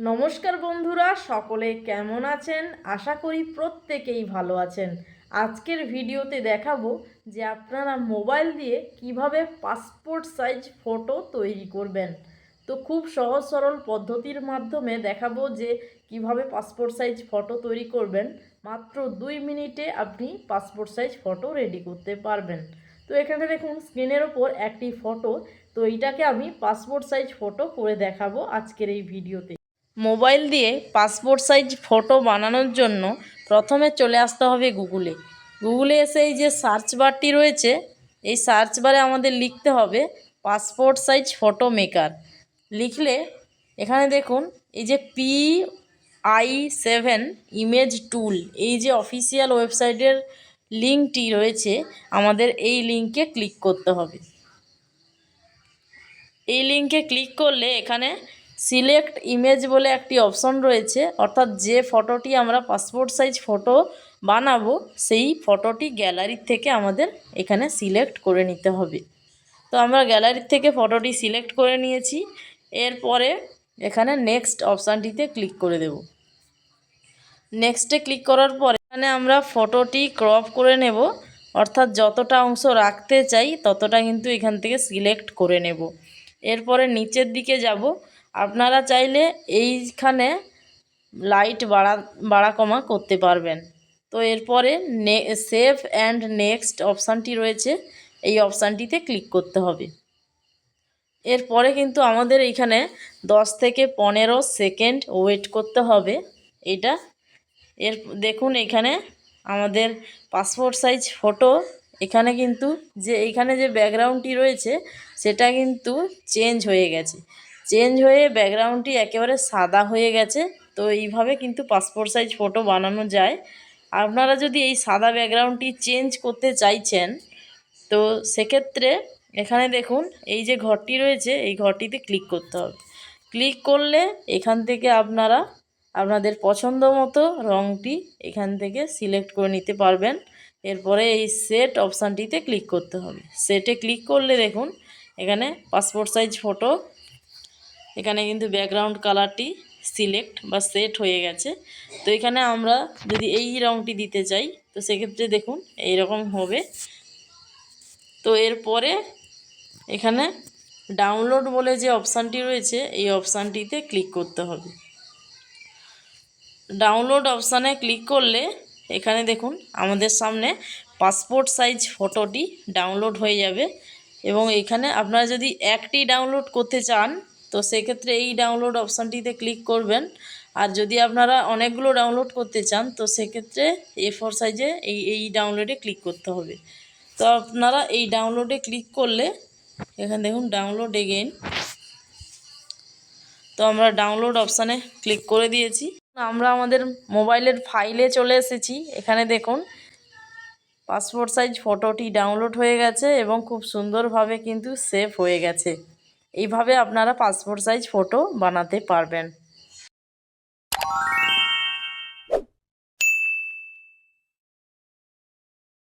নমস্কার বন্ধুরা, সকলে কেমন আছেন? আশা করি প্রত্যেকেই ভালো আছেন। আজকের ভিডিওতে দেখাবো যে আপনারা মোবাইল দিয়ে কীভাবে পাসপোর্ট সাইজ ফটো তৈরি করবেন। তো খুব সহজ সরল পদ্ধতির মাধ্যমে দেখাবো যে কীভাবে পাসপোর্ট সাইজ ফটো তৈরি করবেন। মাত্র দুই মিনিটে আপনি পাসপোর্ট সাইজ ফটো রেডি করতে পারবেন। তো এখানে দেখুন, স্ক্রিনের ওপর একটি ফটো। তো এইটাকে আমি পাসপোর্ট সাইজ ফটো করে দেখাবো আজকের এই ভিডিওতে। মোবাইল দিয়ে পাসপোর্ট সাইজ ফটো বানানোর জন্য প্রথমে চলে আসতে হবে গুগলে। গুগলে এসে এই যে সার্চ বারটি রয়েছে, এই সার্চ বারে আমাদের লিখতে হবে পাসপোর্ট সাইজ ফটো মেকার। লিখলে এখানে দেখুন, এই যে P I seven image tool, এই যে অফিসিয়াল ওয়েবসাইটের লিঙ্কটি রয়েছে, আমাদের এই লিঙ্কে ক্লিক করতে হবে। এই লিঙ্কে ক্লিক করলে এখানে সিলেক্ট ইমেজ বলে একটি অপশন রয়েছে। অর্থাৎ যে ফটোটি আমরা পাসপোর্ট সাইজ ফটো বানাবো, সেই ফটোটি গ্যালারির থেকে আমাদের এখানে সিলেক্ট করে নিতে হবে। তো আমরা গ্যালারির থেকে ফটোটি সিলেক্ট করে নিয়েছি। এরপরে এখানে নেক্সট অপশানটিতে ক্লিক করে দেব। নেক্সটে ক্লিক করার পরে এখানে আমরা ফটোটি ক্রপ করে নেব। অর্থাৎ যতটা অংশ রাখতে চাই, ততটা কিন্তু এখান থেকে সিলেক্ট করে নেব। এরপরে নিচের দিকে যাব। আপনারা চাইলে এইখানে লাইট বাড়া বাড়া কমা করতে পারবেন। তো এরপরে নে সেভ অ্যান্ড নেক্সট অপশানটি রয়েছে। এই অপশানটিতে ক্লিক করতে হবে। এরপরে কিন্তু আমাদের এইখানে দশ থেকে পনেরো সেকেন্ড ওয়েট করতে হবে এটা। এর, দেখুন এখানে আমাদের পাসপোর্ট সাইজ ফটো এখানে কিন্তু যে এইখানে যে ব্যাকগ্রাউন্ডটি রয়েছে, সেটা কিন্তু চেঞ্জ হয়ে গেছে। চেঞ্জ হয়ে ব্যাকগ্রাউন্ডটি একেবারে সাদা হয়ে গেছে, তো এইভাবে কিন্তু পাসপোর্ট সাইজ ফটো বানানো যায়। আপনারা যদি এই সাদা ব্যাকগ্রাউন্ডটি চেঞ্জ করতে চাইছেন, তো সেক্ষেত্রে এখানে দেখুন, এই যে ঘরটি রয়েছে, এই ঘরটিতে ক্লিক করতে হবে। ক্লিক করলে এখান থেকে আপনারা আপনাদের পছন্দ মতো রঙটি এখান থেকে সিলেক্ট করে নিতে পারবেন। এরপরে এই সেট অপশানটিতে ক্লিক করতে হবে। সেটে ক্লিক করলে দেখুন, এখানে পাসপোর্ট সাইজ ফটো এখানে কিন্তু ব্যাকগ্রাউন্ড কালারটি সিলেক্ট বা সেট হয়ে গেছে। তো এখানে আমরা যদি এই রঙটি দিতে চাই, তো সেক্ষেত্রে দেখুন এই রকম হবে। তো এরপরে এখানে ডাউনলোড বলে যে অপশানটি রয়েছে, এই অপশানটিতে ক্লিক করতে হবে। ডাউনলোড অপশানে ক্লিক করলে এখানে দেখুন আমাদের সামনে পাসপোর্ট সাইজ ফটোটি ডাউনলোড হয়ে যাবে। এবং এখানে আপনারা যদি একটি ডাউনলোড করতে চান তো সেক্ষেত্রে এই ডাউনলোড অপশানটিতে ক্লিক করবেন। আর যদি আপনারা অনেকগুলো ডাউনলোড করতে চান, তো সেক্ষেত্রে এ ফোর সাইজে এই এই ডাউনলোডে ক্লিক করতে হবে। তো আপনারা এই ডাউনলোডে ক্লিক করলে, এখানে দেখুন ডাউনলোড এগেইন তো আমরা ডাউনলোড অপশানে ক্লিক করে দিয়েছি। আমরা আমাদের মোবাইলের ফাইলে চলে এসেছি। এখানে দেখুন পাসপোর্ট সাইজ ফটোটি ডাউনলোড হয়ে গেছে এবং খুব সুন্দরভাবে কিন্তু সেভ হয়ে গেছে। এইভাবে আপনারা পাসপোর্ট সাইজ ফটো বানাতে পারবেন।